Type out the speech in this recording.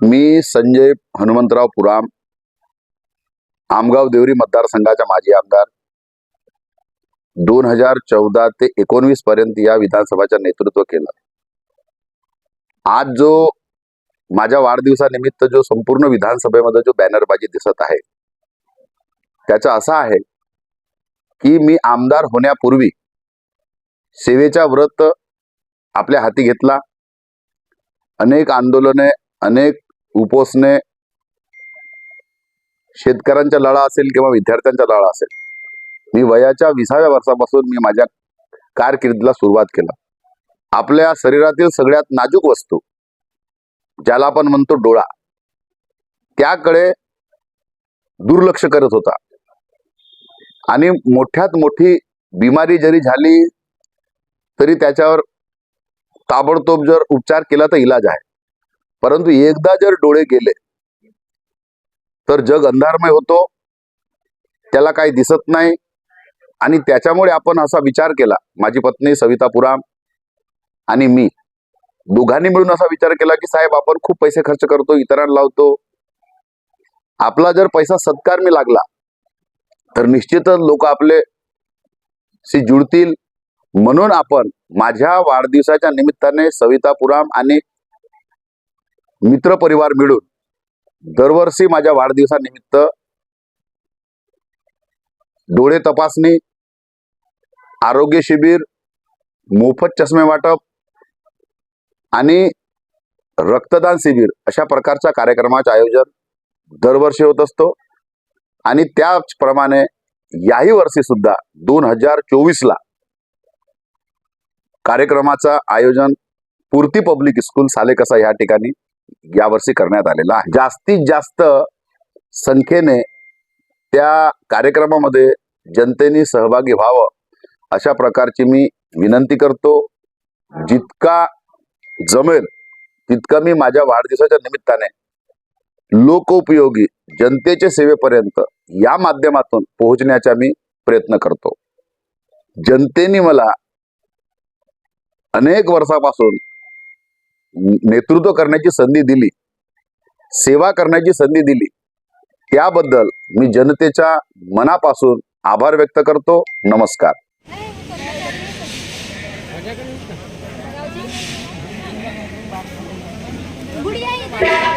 मी संजय हनुमंतराव पुराम आमगाव देवरी मतदारसंघाचा माजी आमदार. दोन हजार चौदा ते एकोणवीस पर्यंत या विधानसभाचं नेतृत्व केलं. आज जो माझ्या वाढदिवसानिमित्त जो संपूर्ण विधानसभेमध्ये जो बॅनरबाजी दिसत आहे त्याचा असा आहे की मी आमदार होण्यापूर्वी सेवेचा व्रत आपल्या हाती घेतला. अनेक आंदोलने अनेक उपोषणे शेतकऱ्यांचा लढा असेल किंवा विद्यार्थ्यांचा लढा असेल. मी वयाच्या विसाव्या वर्षापासून मी माझ्या कारकिर्दीला सुरुवात केला. आपल्या शरीरातील सगळ्यात नाजूक वस्तू ज्याला आपण म्हणतो डोळा त्याकडे दुर्लक्ष करत होता. आणि मोठ्यात मोठी बिमारी जरी झाली तरी त्याच्यावर ताबडतोब जर उपचार केला तर इलाज आहे. परंतु एकदा जर डोळे गेले तर जग अंधारमय होतो त्याला काही दिसत नाही आणि त्याच्यामुळे आपण असा विचार केला माझी पत्नी सविता पुराम आणि मी दोघांनी मिळून असा विचार केला की साहेब आपण खूप पैसे खर्च करतो इतरांना लावतो. आपला जर पैसा सत्कार मी लागला तर निश्चितच लोक आपले शी जुळतील. म्हणून आपण माझ्या वाढदिवसाच्या निमित्ताने सविता पुराम आणि मित्र परिवार मिळून दरवर्षी माझ्या वाढदिवसानिमित्त डोळे तपासणी आरोग्य शिबिर मोफत चष्मे वाटप आणि रक्तदान शिबिर अशा प्रकारच्या कार्यक्रमाचे आयोजन दरवर्षी होत असतो. आणि त्याचप्रमाणे याही वर्षी सुद्धा दोन हजार चोवीस ला कार्यक्रमाचं आयोजन पूर्ती पब्लिक स्कूल सालेकसा या ठिकाणी यावर्षी करण्यात आलेला आहे. जास्तीत जास्त संख्येने त्या कार्यक्रमामध्ये जनतेने सहभागी व्हावं अशा प्रकारची मी विनंती करतो. जितका जमेल तितका मी माझ्या वाढदिवसाच्या निमित्ताने लोकोपयोगी जनतेच्या सेवेपर्यंत या माध्यमातून पोहोचण्याचा मी प्रयत्न करतो. जनतेने मला अनेक वर्षापासून नेतृत्व करण्याची संधी दिली. सेवा करण्याची संधी दिली. त्याबद्दल मी जनतेच्या मनापासून आभार व्यक्त करतो. नमस्कार. गुड़िया